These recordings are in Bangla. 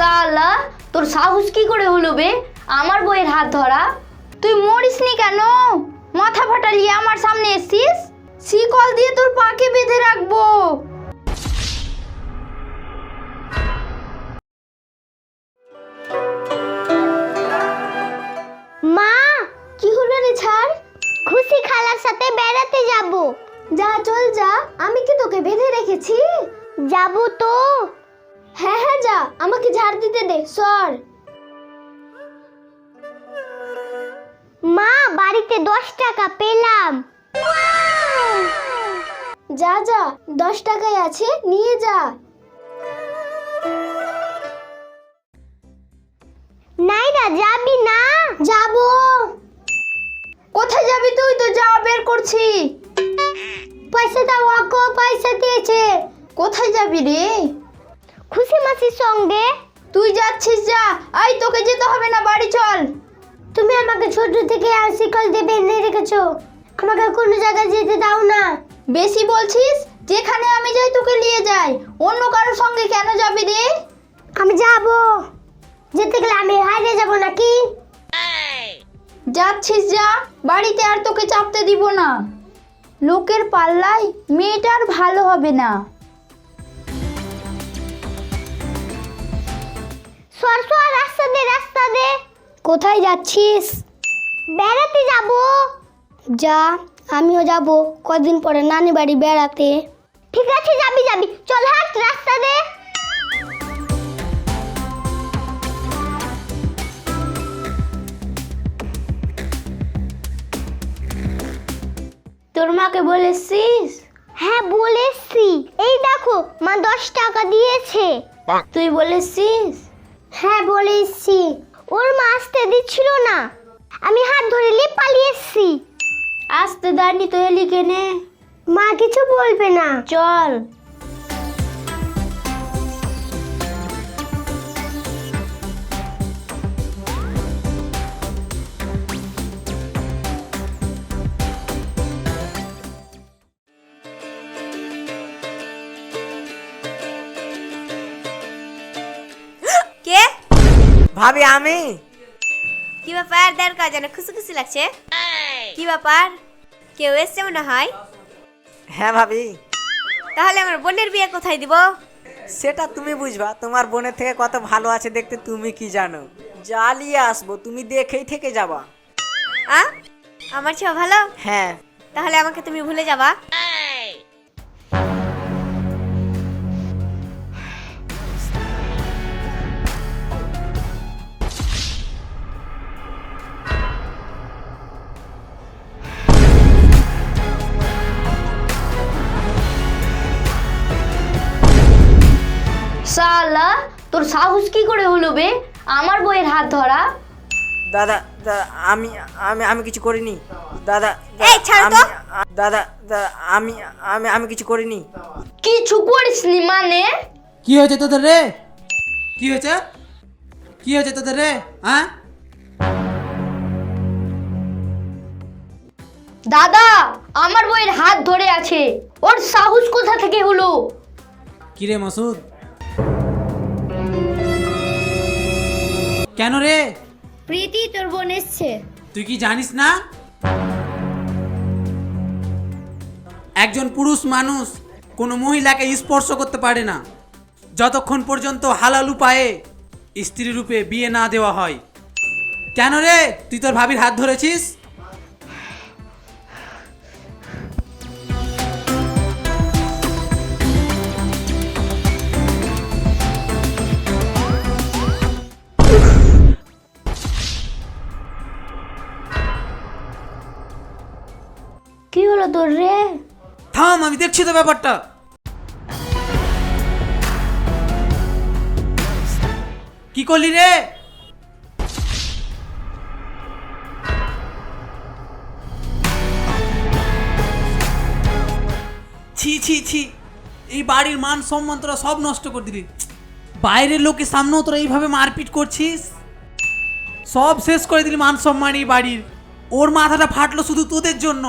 সালা তোর সাহস কি করে হলো বে? আমার বইয়ের হাত ধরা। তুই মরিস নি কেন? মাথা ফাটালি আমার সামনে এসছিস? শিকল দিয়ে তোর পাকে বেঁধে রাখব। ঝাড় দিতে দে, সর। মা, বাড়িতে দশ টাকা, পেলাম। যা যা, দশ টাকায় আছে, নিয়ে যা। নাইরা যাবি না। যাব। কোথায় যাবি তুই? তো যা বের করছি। পয়সা দাও, অকো, পয়সা দিয়েছে। কোথায় যাবি রে? খুশি মাসির সঙ্গে? তুই যাচ্ছিস যা আই তোকে যেতে হবে না বাড়ি চল। তুমি আমাকে ছোট থেকে আর শিকল দিয়ে বেঁধে রেখেছো। আমাকে কোনো জায়গায় যেতে দাও না। বেশি বলছিস? যেখানে আমি যাই তোকে নিয়ে যাই। অন্য কারোর সঙ্গে কেন যাবি রে? আমি যাব। যেতে গেলে আমি হারিয়ে যাব নাকি? যাচ্ছিস যা বাড়িতে আর তোকে চাপতে দিব না। লোকের পাল্লায় মেয়েটার ভালো হবে না। সর সর রাস্তা দে রাস্তা দে। কোথায় যাচ্ছিস? বেড়াতে যাব। যা আমিও যাব কদিন পরে নানি বাড়ি বেড়াতে। ঠিক আছে যাবি যাবি। চল হাট রাস্তা দে। তোর মাকে বলেছিস? হ্যাঁ বলেছি। এই দেখো মা দশ টাকা দিয়েছে। তুই বলেছিস? হ্যাঁ বলেছি ওর মা আসতে দিচ্ছিল না। আমি হাত ধরে নিয়ে পালিয়ে এসেছি। আসতে দাঁড়ি তো এলি কেনে মা কিছু বলবে না। চল। ভাবি আমি। কি ব্যাপার? দেড় কাজ যেন খুশি খুশি লাগছে। কি ব্যাপার? কেউ এসছে মনে হয়? হ্যাঁ ভাবি। তাহলে আমার বোনের বিয়ে কোথায় দিব? সেটা তুমি বুঝবা। তোমার বোনের থেকে কত ভালো আছে দেখতে তুমি কি জানো? জ্বালিয়ে আসব তুমি দেখেই থেকে যাবা। আ? আমার ছেলে ভালো? হ্যাঁ। তাহলে আমাকে তুমি ভুলে যাবা। তোর সাহস কি করে হলো বে? আমার বইয়ের হাত ধরা। দাদা দাদা আমি আমি আমি কিছু করিনি। দাদা দাদা, এই, ছাড় তো। দাদা দাদা আমি আমি আমি কিছু করিনি। কিছু করিসনি মানে? কি হয়েছে তোদের রে? কি হয়েছে? কি হয়েছে তোদের রে? হ্যাঁ? দাদা আমার বইয়ের হাত ধরে আছে। ওর সাহস কোথা থেকে হলো? কি রে মাসুদ? কেন রে? প্রীতি তোর বোন এসছে। তুই কি জানিস না? একজন পুরুষ মানুষ কোনো মহিলাকে স্পর্শ করতে পারে না। যতক্ষণ পর্যন্ত হালাল উপায়ে স্ত্রী রূপে বিয়ে না দেওয়া হয়। কেন রে? তুই তোর ভাবির হাত ধরেছিস? তোর রে। থাম, আমি দেখছি তো ব্যাপারটা। কি করলি রে? ছি ছি ছি। এই বাড়ির মান সম্মান তোরা সব নষ্ট করে দিলি। বাইরের লোকের সামনেও তোরা এইভাবে মারপিট করছিস? সব শেষ করে দিলি মান সম্মান এই বাড়ির। ওর মাথাটা ফাটলো শুধু তোদের জন্য।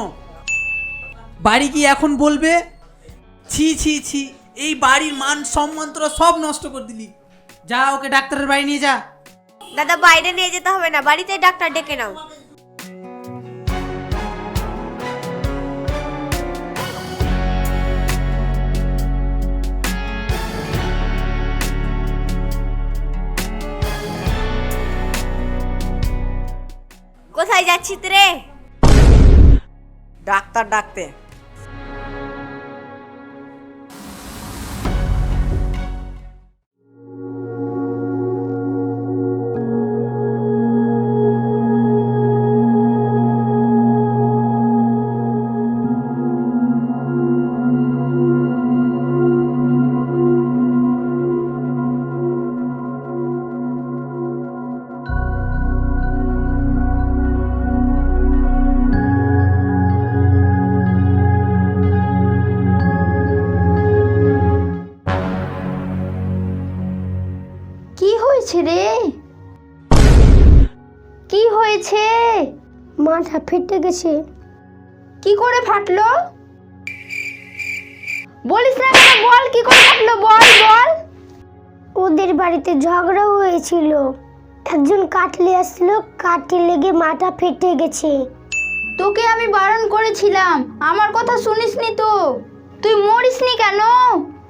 বাড়ি কি এখন বলবে ছি ছি ছি এই বাড়ির মান সম্মান তোরা সব নষ্ট করে দিলি। যা ওকে ডাক্তারের বাড়ি নিয়ে যা। দাদা বাইরে নিয়ে যেতে হবে না বাড়িতে ডাক্তার ডেকে নাও। কোথায় যাচ্ছিস রে? ডাক্তার ডাকতে। রে। কি হয়েছে? মাথা ফেটে গেছে। কি করে ফাটলো? বলিস না বল কি করে ফাটলো? বল বল। ওদের বাড়িতে ঝগড়া হয়েছিল। একজন কাটলে আসলো কাটে লেগে মাথা ফেটে গেছে। তোকে আমি বারণ করেছিলাম আমার কথা শুনিসনি তো? তুই মরিসনি কেন?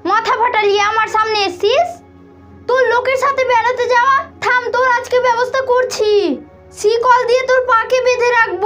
মাথা ফাটালি আমার সামনে এসছিস? তোর লোকের সাথে বেড়াতে যাওয়া? থাম, তোর আজকে ব্যবস্থা করছি। শিকল দিয়ে তোর পাকে বেঁধে রাখব।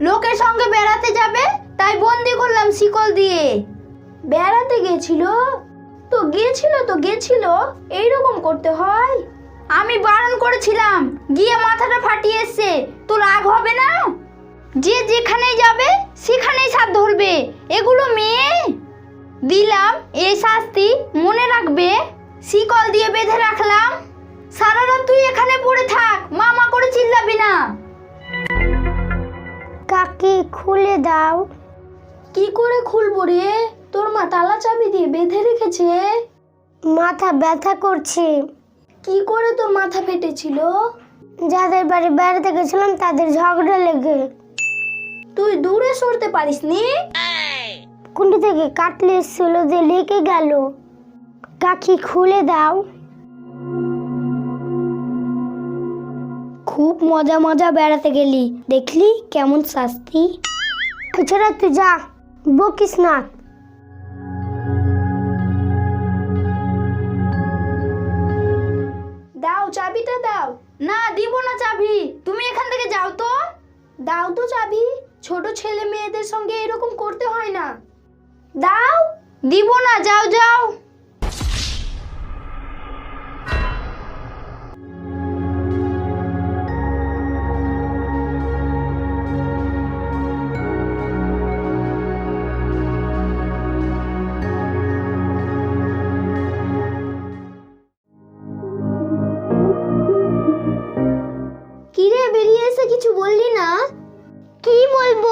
লোকের সঙ্গে বেড়াতে যাবে? তাই বন্দি করলাম শিকল দিয়ে। বেড়াতে গেছিল? তো গেছিল তো গেছিল। এইরকম করতে হয়? আমি বারণ করেছিলাম, গিয়ে মাথাটা ফাটিয়ে এসছে। তো রাগ হবে না? যে যেখানেই যাবে, সেখানেই সাথ ধরবে। এগুলো মেয়ে? দিলাম, এই শাস্তি মনে রাখবে? শিকল দিয়ে বেঁধে রাখলাম। সারা রাত তুই এখানে পড়ে থাক, মামা করে চিল্লাবি না। কাকি খুলে দাও। কি করে খুলবো রে? তোর মা তালা চাবি দিয়ে বেঁধে রেখেছে। মাথা ব্যথা করছে। কি করে তোর মাথা ফেটেছিল? যাদের বাড়ি বেড়াতে গেছিলাম তাদের ঝগড়া লেগে। তুই দূরে সরতে পারিসনি কুন্ডি থেকে কাটলে এসেছিল যে লেগে গেল। কাকি খুলে দাও। খুব মজা মজা বেড়াতে গেলি। দেখলি কেমন শাস্তি? এছাড়া তুই যা বকিস না। দাও চাবিটা দাও। না দিব না চাবি। তুমি এখান থেকে যাও তো। দাও তো চাবি। ছোট ছেলে মেয়েদের সঙ্গে এরকম করতে হয় না। দাও। দিব না যাও যাও। বেরিয়ে এসে কিছু বললি না? কি বলব?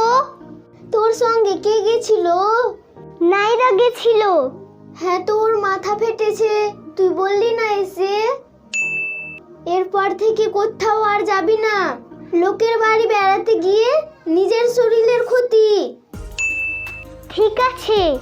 তোর সঙ্গে কে গেছিল? নাইরা গেছিল। হ্যাঁ তোর মাথা ফেটেছে। তুই বললি না এসে? এরপর থেকে কোথাও আর যাবি না। লোকের বাড়ি বেড়াতে গিয়ে নিজের শরীরের ক্ষতি। ঠিক আছে।